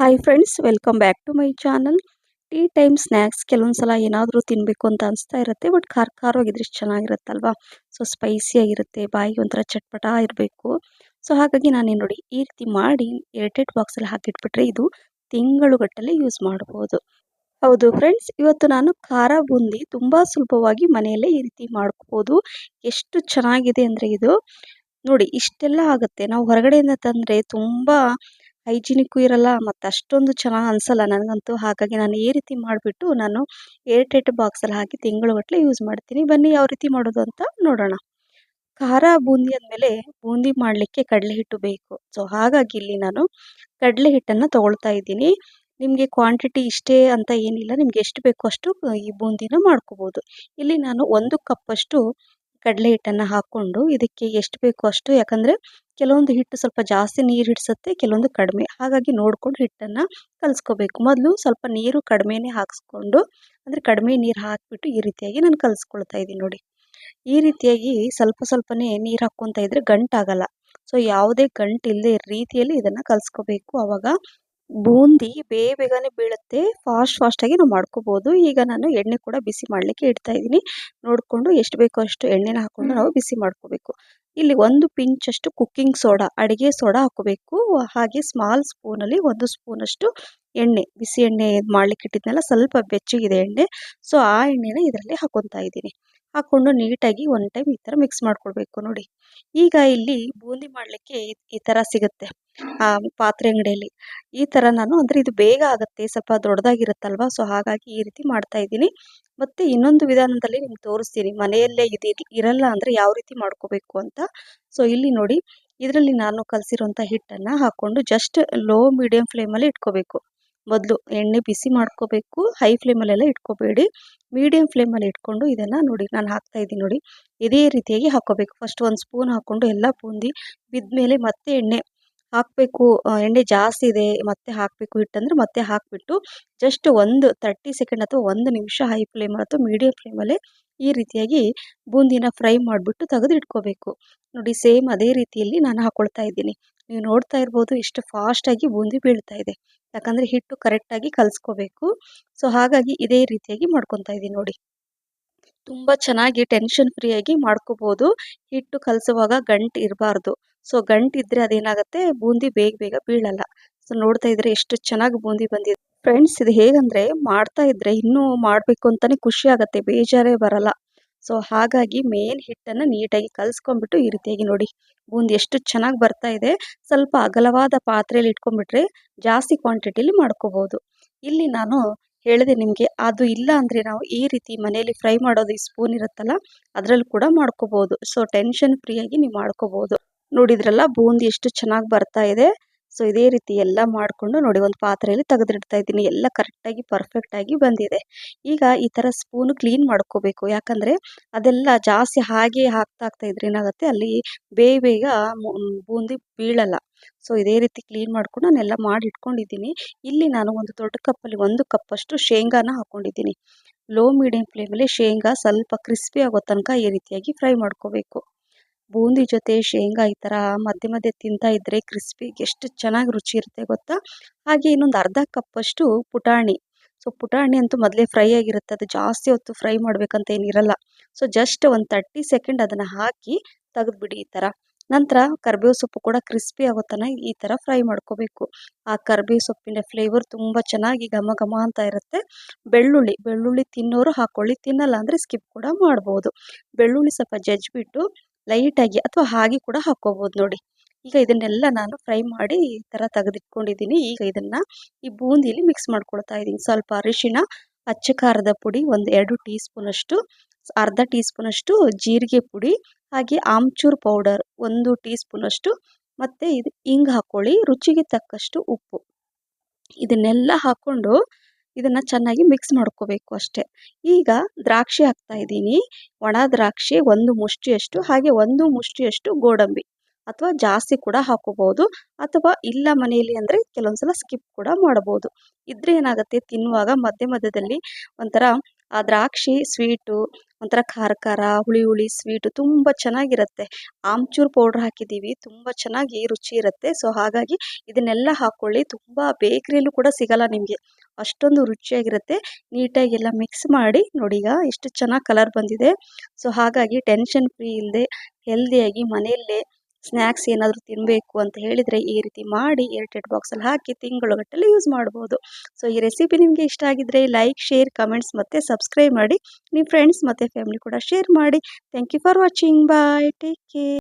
Hi friends welcome back to my channel tea time snacks ಕೆಲವೊಂದು ಸಲ ಏನಾದರೂ ತಿನ್ನಬೇಕು ಅಂತ ಅನಿಸ್ತಾ ಇರುತ್ತೆ ಬಟ್ ಖಾರ ಖಾರವಾಗಿದ್ರೆ ಇಷ್ಟು ಚೆನ್ನಾಗಿರುತ್ತಲ್ವಾ? ಸೊ ಸ್ಪೈಸಿಯಾಗಿರುತ್ತೆ ಬಾಯಿಗೆ ಒಂಥರ ಚಟ್ಪಟ ಇರಬೇಕು. ಸೊ ಹಾಗಾಗಿ ನಾನೇನು ನೋಡಿ ಈ ರೀತಿ ಮಾಡಿ ಏರ್ಟೆಡ್ ಬಾಕ್ಸಲ್ಲಿ ಹಾಕಿಟ್ಬಿಟ್ರೆ ಇದು ತಿಂಗಳುಗಟ್ಟಲೆ ಯೂಸ್ ಮಾಡ್ಬೋದು. ಹೌದು ಫ್ರೆಂಡ್ಸ್ ಇವತ್ತು ನಾನು ಖಾರ ಬೂಂದಿ ತುಂಬ ಸುಲಭವಾಗಿ ಮನೆಯಲ್ಲೇ ಈ ರೀತಿ ಮಾಡ್ಕೋಬೋದು. ಎಷ್ಟು ಚೆನ್ನಾಗಿದೆ ಅಂದರೆ ಇದು, ನೋಡಿ ಇಷ್ಟೆಲ್ಲ ಆಗುತ್ತೆ. ನಾವು ಹೊರಗಡೆಯಿಂದ ತಂದರೆ ತುಂಬ ಹೈಜಿನಿಕ್ಕು ಇರಲ್ಲ ಮತ್ತು ಅಷ್ಟೊಂದು ಚೆನ್ನಾಗಿ ಅನಿಸಲ್ಲ ನನಗಂತೂ. ಹಾಗಾಗಿ ನಾನು ಈ ರೀತಿ ಮಾಡಿಬಿಟ್ಟು ನಾನು ಏರ್ಟೈಟ್ ಬಾಕ್ಸಲ್ಲಿ ಹಾಕಿ ತಿಂಗಳುಗಟ್ಟಲೆ ಯೂಸ್ ಮಾಡ್ತೀನಿ. ಬನ್ನಿ ಯಾವ ರೀತಿ ಮಾಡೋದು ಅಂತ ನೋಡೋಣ. ಖಾರ ಬೂಂದಿ ಅಂದಮೇಲೆ ಬೂಂದಿ ಮಾಡಲಿಕ್ಕೆ ಕಡಲೆ ಹಿಟ್ಟು ಬೇಕು. ಸೊ ಹಾಗಾಗಿ ಇಲ್ಲಿ ನಾನು ಕಡಲೆ ಹಿಟ್ಟನ್ನು ತೊಗೊಳ್ತಾ ಇದ್ದೀನಿ. ನಿಮಗೆ ಕ್ವಾಂಟಿಟಿ ಇಷ್ಟೇ ಅಂತ ಏನಿಲ್ಲ. ನಿಮ್ಗೆ ಎಷ್ಟು ಬೇಕೋ ಅಷ್ಟು ಈ ಬೂಂದಿನ ಮಾಡ್ಕೋಬೋದು. ಇಲ್ಲಿ ನಾನು ಒಂದು ಕಪ್ಪಷ್ಟು ಕಡಲೆ ಹಿಟ್ಟನ್ನು ಹಾಕ್ಕೊಂಡು ಇದಕ್ಕೆ ಎಷ್ಟು ಬೇಕೋ ಅಷ್ಟು, ಯಾಕಂದರೆ ಕೆಲವೊಂದು ಹಿಟ್ಟು ಸ್ವಲ್ಪ ಜಾಸ್ತಿ ನೀರು ಹಿಡಿಸುತ್ತೆ, ಕೆಲವೊಂದು ಕಡಿಮೆ. ಹಾಗಾಗಿ ನೋಡ್ಕೊಂಡು ಹಿಟ್ಟನ್ನು ಕಲಿಸ್ಕೋಬೇಕು. ಮೊದಲು ಸ್ವಲ್ಪ ನೀರು ಕಡಿಮೆನೇ ಹಾಕಿಸ್ಕೊಂಡು, ಅಂದರೆ ಕಡಿಮೆ ನೀರು ಹಾಕಿಬಿಟ್ಟು ಈ ರೀತಿಯಾಗಿ ನಾನು ಕಲಿಸ್ಕೊಳ್ತಾ ಇದ್ದೀನಿ ನೋಡಿ. ಈ ರೀತಿಯಾಗಿ ಸ್ವಲ್ಪ ಸ್ವಲ್ಪನೇ ನೀರು ಹಾಕ್ಕೊತಾ ಇದ್ದರೆ ಗಂಟಾಗಲ್ಲ. ಸೊ, ಯಾವುದೇ ಗಂಟು ಇಲ್ಲದೆ ರೀತಿಯಲ್ಲಿ ಇದನ್ನು ಕಲಿಸ್ಕೋಬೇಕು. ಆವಾಗ ಬೂಂದಿ ಬೇಗ ಬೇಗನೆ ಬೀಳುತ್ತೆ ಫಾಸ್ಟ್ ಫಾಸ್ಟಾಗಿ ನಾವು ಮಾಡ್ಕೋಬೋದು. ಈಗ ನಾನು ಎಣ್ಣೆ ಕೂಡ ಬಿಸಿ ಮಾಡಲಿಕ್ಕೆ ಇಡ್ತಾ ಇದ್ದೀನಿ. ನೋಡಿಕೊಂಡು ಎಷ್ಟು ಬೇಕೋ ಅಷ್ಟು ಎಣ್ಣೆನ ಹಾಕ್ಕೊಂಡು ನಾವು ಬಿಸಿ ಮಾಡ್ಕೋಬೇಕು. ಇಲ್ಲಿ ಒಂದು ಪಿಂಚಷ್ಟು ಕುಕ್ಕಿಂಗ್ ಸೋಡಾ ಅಡುಗೆ ಸೋಡಾ ಹಾಕೋಬೇಕು ಹಾಗೆ ಸ್ಮಾಲ್ ಸ್ಪೂನಲ್ಲಿ ಒಂದು ಸ್ಪೂನಷ್ಟು ಎಣ್ಣೆ, ಬಿಸಿ ಎಣ್ಣೆ ಮಾಡ್ಲಿಕ್ಕೆ ಇಟ್ಟಿದ್ನಲ್ಲ, ಸ್ವಲ್ಪ ಬೆಚ್ಚಗಿದೆ ಎಣ್ಣೆ. ಸೊ ಆ ಎಣ್ಣೆನ ಇದರಲ್ಲಿ ಹಾಕೊತಾ ಇದ್ದೀನಿ. ಹಾಕ್ಕೊಂಡು ನೀಟಾಗಿ ಒನ್ ಟೈಮ್ ಈ ಥರ ಮಿಕ್ಸ್ ಮಾಡ್ಕೊಳ್ಬೇಕು ನೋಡಿ. ಈಗ ಇಲ್ಲಿ ಬೂಂದಿ ಮಾಡಲಿಕ್ಕೆ ಈ ಥರ ಸಿಗುತ್ತೆ. ಪಾತ್ರೆ ಅಂಗಡಿಯಲ್ಲಿ. ಈ ಥರ ನಾನು ಅಂದರೆ ಇದು ಬೇಗ ಆಗುತ್ತೆ, ಸ್ವಲ್ಪ ದೊಡ್ಡದಾಗಿರುತ್ತಲ್ವ? ಸೊ ಹಾಗಾಗಿ ಈ ರೀತಿ ಮಾಡ್ತಾ ಇದ್ದೀನಿ. ಮತ್ತು ಇನ್ನೊಂದು ವಿಧಾನದಲ್ಲಿ ನಿಮ್ಗೆ ತೋರಿಸ್ತೀನಿ. ಮನೆಯಲ್ಲೇ ಇದು, ಇರಲ್ಲ ಅಂದರೆ ಯಾವ ರೀತಿ ಮಾಡ್ಕೋಬೇಕು ಅಂತ. ಸೊ ಇಲ್ಲಿ ನೋಡಿ. ಇದರಲ್ಲಿ ನಾನು ಕಲಸಿರುವಂಥ ಹಿಟ್ಟನ್ನು ಹಾಕ್ಕೊಂಡು ಜಸ್ಟ್ ಲೋ ಮೀಡಿಯಮ್ ಫ್ಲೇಮಲ್ಲಿ ಇಟ್ಕೋಬೇಕು. ಮೊದಲು ಎಣ್ಣೆ ಬಿಸಿ ಮಾಡ್ಕೋಬೇಕು ಹೈ ಫ್ಲೇಮಲ್ಲೆಲ್ಲ ಇಟ್ಕೋಬೇಡಿ. ಮೀಡಿಯಂ ಫ್ಲೇಮಲ್ಲಿ ಇಟ್ಕೊಂಡು ಇದನ್ನು ನೋಡಿ, ನಾನು ಹಾಕ್ತಾ ಇದ್ದೀನಿ ನೋಡಿ. ಇದೇ ರೀತಿಯಾಗಿ ಹಾಕೋಬೇಕು. ಫಸ್ಟ್ ಒಂದು ಸ್ಪೂನ್ ಹಾಕ್ಕೊಂಡು ಎಲ್ಲ ಬೂಂದಿ ಬಿದ್ದ ಮತ್ತೆ ಎಣ್ಣೆ ಹಾಕಬೇಕು. ಎಣ್ಣೆ ಜಾಸ್ತಿ ಇದೆ, ಮತ್ತೆ ಹಾಕಬೇಕು ಹಿಟ್ಟಂದ್ರೆ ಮತ್ತೆ ಹಾಕಿಬಿಟ್ಟು ಜಸ್ಟ್ ಒಂದು ತರ್ಟಿ ಸೆಕೆಂಡ್ ಅಥವಾ ಒಂದು ನಿಮಿಷ ಹೈ ಫ್ಲೇಮ್ ಅಥವಾ ಮೀಡಿಯಂ ಫ್ಲೇಮಲ್ಲೇ ಈ ರೀತಿಯಾಗಿ ಬೂಂದಿನ ಫ್ರೈ ಮಾಡಿಬಿಟ್ಟು ತೆಗೆದು ಇಟ್ಕೋಬೇಕು ನೋಡಿ ಸೇಮ್ ಅದೇ ರೀತಿಯಲ್ಲಿ ನಾನು ಹಾಕ್ಕೊಳ್ತಾ ಇದ್ದೀನಿ. ನೀವು ನೋಡ್ತಾ ಇರ್ಬೋದು ಎಷ್ಟು ಫಾಸ್ಟಾಗಿ ಬೂಂದಿ ಬೀಳ್ತಾ ಇದೆ. ಯಾಕಂದರೆ ಹಿಟ್ಟು ಕರೆಕ್ಟಾಗಿ ಕಲಿಸ್ಕೋಬೇಕು. ಸೊ ಹಾಗಾಗಿ ಇದೇ ರೀತಿಯಾಗಿ ಮಾಡ್ಕೊತಾ ಇದ್ದೀನಿ ನೋಡಿ. ತುಂಬ ಚೆನ್ನಾಗಿ ಟೆನ್ಷನ್ ಆಗಿ ಮಾಡ್ಕೋಬೋದು. ಹಿಟ್ಟು ಕಲಸುವಾಗ ಗಂಟು ಇರಬಾರ್ದು. ಸೊ ಗಂಟು ಇದ್ದರೆ ಅದೇನಾಗುತ್ತೆ? ಬೂಂದಿ ಬೇಗ ಬೇಗ ಬೀಳಲ್ಲ. ಸೊ ನೋಡ್ತಾ ಇದ್ರೆ ಎಷ್ಟು ಚೆನ್ನಾಗಿ ಬೂಂದಿ ಬಂದಿದೆ. ಫ್ರೆಂಡ್ಸ್ ಇದು ಹೇಗಂದ್ರೆ ಮಾಡ್ತಾ ಇದ್ರೆ ಇನ್ನೂ ಮಾಡಬೇಕು ಅಂತಾನೆ ಖುಷಿ ಆಗುತ್ತೆ. ಬೇಜಾರೇ ಬರಲ್ಲ. ಸೊ ಹಾಗಾಗಿ ಮೇನ್ ಹಿಟ್ಟನ್ನು ನೀಟಾಗಿ ಕಲಸ್ಕೊಂಡ್ಬಿಟ್ಟು ಈ ರೀತಿಯಾಗಿ ನೋಡಿ. ಬೂಂದಿ ಎಷ್ಟು ಚೆನ್ನಾಗಿ ಬರ್ತಾ ಇದೆ. ಸ್ವಲ್ಪ ಅಗಲವಾದ ಪಾತ್ರೆಯಲ್ಲಿ ಇಟ್ಕೊಂಡ್ಬಿಟ್ರೆ ಜಾಸ್ತಿ ಕ್ವಾಂಟಿಟಿಲಿ ಮಾಡ್ಕೋಬೋದು. ಇಲ್ಲಿ ನಾನು ಹೇಳಿದೆ ನಿಮಗೆ, ಅದು ಇಲ್ಲ ಅಂದರೆ ನಾವು ಈ ರೀತಿ ಮನೆಯಲ್ಲಿ ಫ್ರೈ ಮಾಡೋದು ಈ ಸ್ಪೂನ್ ಇರುತ್ತಲ್ಲ, ಅದರಲ್ಲಿ ಕೂಡ ಮಾಡ್ಕೋಬೋದು. ಸೊ ಟೆನ್ಷನ್ ಫ್ರೀಯಾಗಿ ನೀವು ಮಾಡ್ಕೋಬೋದು. ನೋಡಿದ್ರಲ್ಲ, ಬೂಂದಿ ಎಷ್ಟು ಚೆನ್ನಾಗಿ ಬರ್ತಾ ಇದೆ. ಸೊ ಇದೇ ರೀತಿ ಎಲ್ಲ ಮಾಡಿಕೊಂಡು ನೋಡಿ ಒಂದು ಪಾತ್ರೆಯಲ್ಲಿ ತೆಗೆದಿಡ್ತಾ ಇದ್ದೀನಿ. ಎಲ್ಲ ಕರೆಕ್ಟಾಗಿ ಪರ್ಫೆಕ್ಟಾಗಿ ಬಂದಿದೆ. ಈಗ ಈ ಥರ ಸ್ಪೂನು ಕ್ಲೀನ್ ಮಾಡ್ಕೋಬೇಕು. ಯಾಕಂದರೆ ಅದೆಲ್ಲ ಜಾಸ್ತಿ ಹಾಗೆ ಹಾಕ್ತಾ ಆಗ್ತಾ ಇದ್ರೆ ಏನಾಗುತ್ತೆ? ಅಲ್ಲಿ ಬೇಗ ಬೇಗ ಬೂಂದಿ ಬೀಳಲ್ಲ. ಸೊ ಇದೇ ರೀತಿ ಕ್ಲೀನ್ ಮಾಡ್ಕೊಂಡು ನಾನೆಲ್ಲ ಮಾಡಿ ಇಟ್ಕೊಂಡಿದ್ದೀನಿ ಇಲ್ಲಿ ನಾನು ಒಂದು ದೊಡ್ಡ ಕಪ್ಪಲ್ಲಿ ಒಂದು ಕಪ್ಪಷ್ಟು ಶೇಂಗಾನ ಹಾಕ್ಕೊಂಡಿದ್ದೀನಿ ಲೋ ಮೀಡಿಯಂ ಫ್ಲೇಮಲ್ಲಿ ಶೇಂಗಾ ಸ್ವಲ್ಪ ಕ್ರಿಸ್ಪಿ ಆಗೋ ತನಕ ಈ ರೀತಿಯಾಗಿ ಫ್ರೈ ಮಾಡ್ಕೋಬೇಕು. ಬೂಂದಿ ಜೊತೆ ಶೇಂಗಾ ಈ ಥರ ಮಧ್ಯೆ ಮಧ್ಯೆ ತಿಂತಾ ಇದ್ದರೆ ಕ್ರಿಸ್ಪಿ ಎಷ್ಟು ಚೆನ್ನಾಗಿ ರುಚಿ ಇರುತ್ತೆ ಗೊತ್ತಾ? ಹಾಗೆ ಇನ್ನೊಂದು ಅರ್ಧ ಕಪ್ಪಷ್ಟು ಪುಟಾಣಿ. ಸೊ ಪುಟಾಣಿ ಅಂತೂ ಮೊದಲೇ ಫ್ರೈ ಆಗಿರುತ್ತೆ. ಅದು ಜಾಸ್ತಿ ಹೊತ್ತು ಫ್ರೈ ಮಾಡಬೇಕಂತ ಏನಿರಲ್ಲ ಸೊ ಜಸ್ಟ್ ಒಂದು ತರ್ಟಿ ಸೆಕೆಂಡ್ ಅದನ್ನು ಹಾಕಿ ತೆಗೆದ್ಬಿಡಿ ಈ ಥರ ನಂತರ ಕರ್ಬೇವು ಸೊಪ್ಪು ಕೂಡ ಕ್ರಿಸ್ಪಿ ಆಗೋ ಈ ಥರ ಫ್ರೈ ಮಾಡ್ಕೋಬೇಕು. ಆ ಕರ್ಬೇವು ಸೊಪ್ಪಿನ ಫ್ಲೇವರ್ ತುಂಬ ಚೆನ್ನಾಗಿ ಘಮ ಘಮ ಅಂತ ಇರುತ್ತೆ. ಬೆಳ್ಳುಳ್ಳಿ ಬೆಳ್ಳುಳ್ಳಿ ತಿನ್ನೋರು ಹಾಕೊಳ್ಳಿ. ತಿನ್ನಲ್ಲ ಅಂದರೆ ಸ್ಕಿಪ್ ಕೂಡ ಮಾಡ್ಬೋದು. ಬೆಳ್ಳುಳ್ಳಿ ಸ್ವಲ್ಪ ಜಜ್ಜಿಬಿಟ್ಟು ಲೈಟಾಗಿ ಅಥವಾ ಹಾಗೆ ಕೂಡ ಹಾಕ್ಕೋಬೋದು ನೋಡಿ. ಈಗ ಇದನ್ನೆಲ್ಲ ನಾನು ಫ್ರೈ ಮಾಡಿ ಈ ಥರ ತೆಗೆದಿಟ್ಕೊಂಡಿದ್ದೀನಿ. ಈಗ ಇದನ್ನು ಈ ಬೂಂದಿಯಲ್ಲಿ ಮಿಕ್ಸ್ ಮಾಡ್ಕೊಳ್ತಾ ಇದ್ದೀನಿ. ಸ್ವಲ್ಪ ಅರಿಶಿನ ಅಚ್ಚ ಖಾರದ ಪುಡಿ, ಒಂದು ಎರಡು ಟೀ ಸ್ಪೂನಷ್ಟು ಅರ್ಧ ಟೀ ಸ್ಪೂನಷ್ಟು ಜೀರಿಗೆ ಪುಡಿ, ಹಾಗೆ ಆಮ್ಚೂರ್ ಪೌಡರ್ ಒಂದು ಟೀ ಸ್ಪೂನಷ್ಟು ಮತ್ತು ಇದು ಹಿಂಗೆ ಹಾಕ್ಕೊಳ್ಳಿ ರುಚಿಗೆ ತಕ್ಕಷ್ಟು ಉಪ್ಪು. ಇದನ್ನೆಲ್ಲ ಹಾಕ್ಕೊಂಡು ಇದನ್ನು ಚೆನ್ನಾಗಿ ಮಿಕ್ಸ್ ಮಾಡ್ಕೋಬೇಕು ಅಷ್ಟೇ. ಈಗ ದ್ರಾಕ್ಷಿ ಹಾಕ್ತಾ ಇದ್ದೀನಿ. ಒಣ ದ್ರಾಕ್ಷಿ ಒಂದು ಮುಷ್ಟಿಯಷ್ಟು, ಹಾಗೆ ಒಂದು ಮುಷ್ಟಿಯಷ್ಟು ಗೋಡಂಬಿ ಅಥವಾ ಜಾಸ್ತಿ ಕೂಡ ಹಾಕೋಬಹುದು ಅಥವಾ ಇಲ್ಲ ಮನೆಯಲ್ಲಿ ಅಂದರೆ ಕೆಲವೊಂದ್ಸಲ ಸ್ಕಿಪ್ ಕೂಡ ಮಾಡಬಹುದು ಇದ್ರೆ ಏನಾಗುತ್ತೆ? ತಿನ್ನುವಾಗ ಮಧ್ಯ ಮಧ್ಯದಲ್ಲಿ ಒಂಥರ ಆ ದ್ರಾಕ್ಷಿ ಸ್ವೀಟು ಒಂಥರ ಖಾರ ಖಾರ, ಹುಳಿ ಹುಳಿ ಸ್ವೀಟು ತುಂಬ ಚೆನ್ನಾಗಿರುತ್ತೆ. ಆಮ್ಚೂರ್ ಪೌಡ್ರ್ ಹಾಕಿದ್ದೀವಿ, ತುಂಬ ಚೆನ್ನಾಗಿ ರುಚಿ ಇರುತ್ತೆ. ಸೊ ಹಾಗಾಗಿ ಇದನ್ನೆಲ್ಲ ಹಾಕ್ಕೊಳ್ಳಿ ತುಂಬ ಬೇಕ್ರಿಯಲ್ಲೂ ಕೂಡ ಸಿಗಲ್ಲ ನಿಮಗೆ. ಅಷ್ಟೊಂದು ರುಚಿಯಾಗಿರುತ್ತೆ. ನೀಟಾಗಿ ಎಲ್ಲ ಮಿಕ್ಸ್ ಮಾಡಿ, ನೋಡಿ ಈಗ ಎಷ್ಟು ಚೆನ್ನಾಗಿ ಕಲರ್ ಬಂದಿದೆ. ಸೊ ಹಾಗಾಗಿ ಟೆನ್ಷನ್ ಫ್ರೀ ಇಲ್ಲದೆ ಹೆಲ್ದಿಯಾಗಿ ಮನೆಯಲ್ಲೇ ಸ್ನ್ಯಾಕ್ಸ್ ಏನಾದರೂ ತಿನ್ನಬೇಕು ಅಂತ ಹೇಳಿದರೆ ಈ ರೀತಿ ಮಾಡಿ ಏರ್ಟೆಡ್ ಬಾಕ್ಸಲ್ಲಿ ಹಾಕಿ ತಿಂಗಳುಗಟ್ಟಲೆ ಯೂಸ್ ಮಾಡ್ಬೋದು. ಸೊ ಈ ರೆಸಿಪಿ ನಿಮಗೆ ಇಷ್ಟ ಆಗಿದ್ರೆ ಲೈಕ್ ಶೇರ್ ಕಮೆಂಟ್ಸ್ ಮತ್ತು ಸಬ್ಸ್ಕ್ರೈಬ್ ಮಾಡಿ ನಿಮ್ಮ ಫ್ರೆಂಡ್ಸ್ ಮತ್ತು ಫ್ಯಾಮಿಲಿ ಕೂಡ ಶೇರ್ ಮಾಡಿ. Thank you for watching bye take care